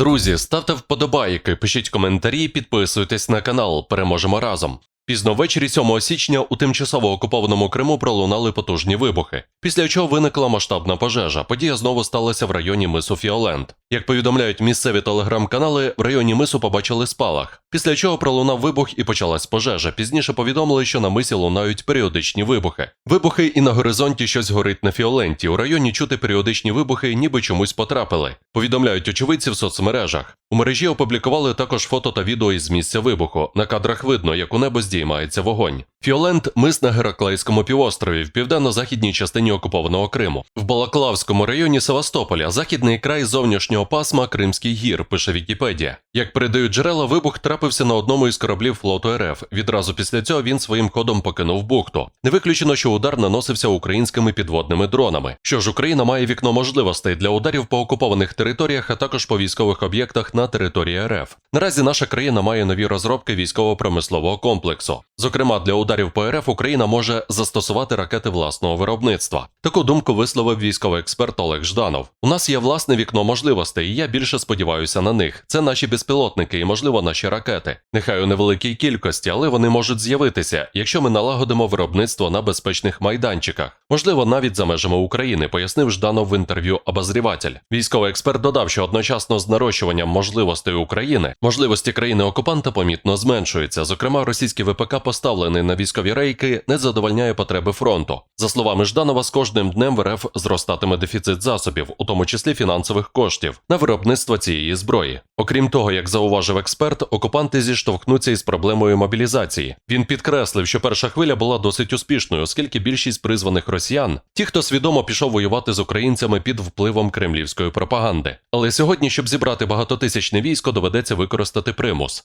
Друзі, ставте вподобайки, пишіть коментарі, підписуйтесь на канал. Переможемо разом. Пізно ввечері 7 січня у тимчасово окупованому Криму пролунали потужні вибухи, після чого виникла масштабна пожежа. Подія знову сталася в районі мису Фіолент. Як повідомляють місцеві телеграм-канали, в районі мису побачили спалах, після чого пролунав вибух і почалась пожежа. Пізніше повідомили, що на мисі лунають періодичні вибухи. Вибухи і на горизонті щось горить на Фіоленті. У районі чути періодичні вибухи, ніби чомусь потрапили. Повідомляють очевидці в соцмережах. У мережі опублікували також фото та відео із місця вибуху. На кадрах видно, як у небо здіймається вогонь. Фіолент мис на Гераклейському півострові в південно-західній частині окупованого Криму. В Балаклавському районі Севастополя західний край зовнішнього пасма Кримський гір, пише Вікіпедія. Як передають джерела, вибух трапився на одному із кораблів флоту РФ. Відразу після цього він своїм ходом покинув бухту. Не виключено, що удар наносився українськими підводними дронами. Що ж, Україна має вікно можливостей для ударів по окупованих територіях, а також по військових об'єктах на території РФ. Наразі наша країна має нові розробки військово-промислового комплексу. Зокрема, для ударів по РФ Україна може застосувати ракети власного виробництва. Таку думку висловив військовий експерт Олег Жданов. У нас є власне вікно можливостей, і я більше сподіваюся на них. Це наші безпілотники і, можливо, наші ракети. Нехай у невеликій кількості, але вони можуть з'явитися, якщо ми налагодимо виробництво на безпечних майданчиках. Можливо, навіть за межами України, пояснив Жданов в інтерв'ю обозріватель. Військовий експерт додав, що одночасно з нарощуванням можливостей України можливості країни окупанта помітно зменшуються. Зокрема, російський ВПК поставлений на військові рейки, не задовольняє потреби фронту. За словами Жданова, з кожним днем в РФ зростатиме дефіцит засобів, у тому числі фінансових коштів, на виробництво цієї зброї. Окрім того, як зауважив експерт, окупанти зіштовхнуться із проблемою мобілізації. Він підкреслив, що перша хвиля була досить успішною, оскільки більшість призваних росіян, ті, хто свідомо пішов воювати з українцями під впливом кремлівської пропаганди. Але сьогодні, щоб зібрати багатотисячне військо, доведеться використати примус.